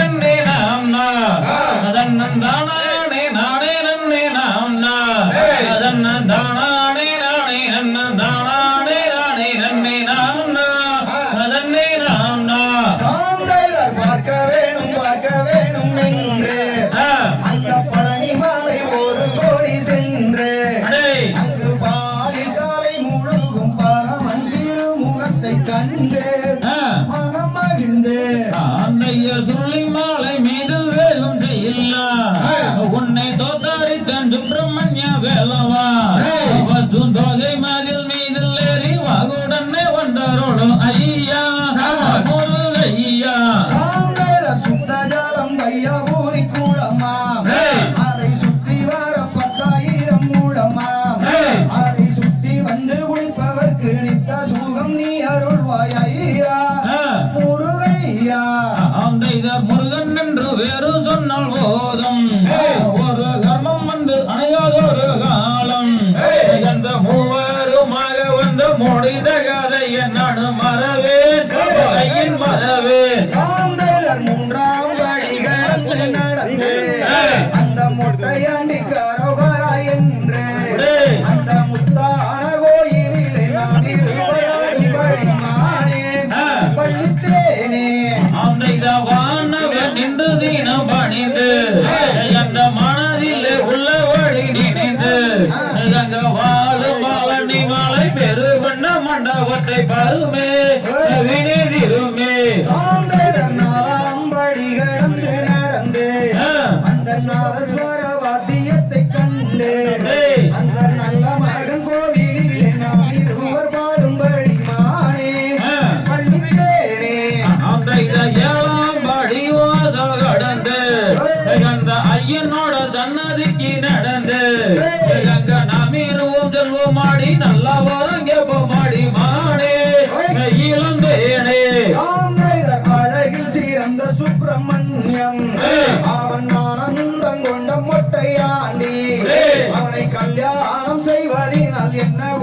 நன்னே நாம்னா அதன்னந்தானே நானே நன்னே நாம்னா அதன்னந்தானே நானே நன்னந்தானே நானே நன்னே நாம்னா அதன்னே நாம்னா தாங்கள் பார்க்க வேணும் பார்க்க வேணும் என்று அந்த பழனி மாலை ஒரு கோடி சென்று அங்கு பாதி காலை முழுகும் பரமன் திருமுகத்தை கண்டு மனம் மகிழ்ந்து அன்னைய சுருளி பிரம்மண்ய வேலவா? வசுந்தோகை மதில் மீதில் ஏறி வாகுடனே வந்தரோடும் ஐயா. ஐயா. தாங்கள் சுத்த ஜலம் வையபூரி கூடமா. அதை சுத்தி வர பத்தாயிரம் மூடமா. அதை சுத்தி வந்து குளிப்பவர்க்கு நித்த சுகம் நீ அருள்வாய் ஐயா. முருகையா. முருகன் என்று வேறு சொன்னால் போதும். மறவேன் தாங்கள் மூன்றாம் வழி கடந்து நடந்து அந்த மொட்டையாண்டி கரோகரா என்று. அந்த முத்தான கோயிலிலே நான் இருவராடி. பள்ளித்தேனே தீனம் பணிந்து மனதிலே உள்ள வழி நினைந்து எங்க வாழும் வாழி மாலை பெருவண்ண மண்டபத்தை பருமே நாதஸ்வர வாத்தியத்தை கண்டு. அந்த நல்ல மகன் கோவிலிலே நாம் இருவர் பாடும் வழிமானே பள்ளித்தேனே அந்த ஏழாம் படி வாத கடந்து அந்த ஐயனோட சன்னதிக்கு நடந்து நாம் இருவோம் செல்வோம் மாடி நல்லா வரங்க மாடி மாடே né?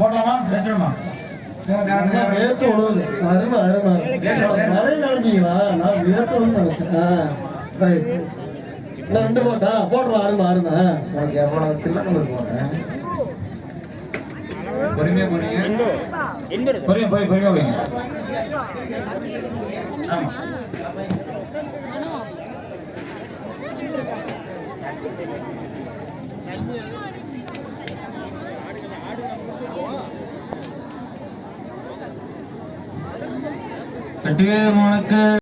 போடலாமா பேசணுமா வேர்த்து விழுவுது. அருமை, அருமை. மழை நனைஞ்சீங்களா? நான் வேர்த்து விழுவுதுன்னு நினைச்சேன். ஆ, right. இன்னும் ரெண்டு போட்டா? போடுறோம், அருமை, அருமை. உனக்கு எவ்வளவு தில்லு நம்பர் போடுறேன் பொறுமையா போறீங்க பொறுமையா போய் பொறுமையா போய் ஆமா கட்டுவே உனக்கு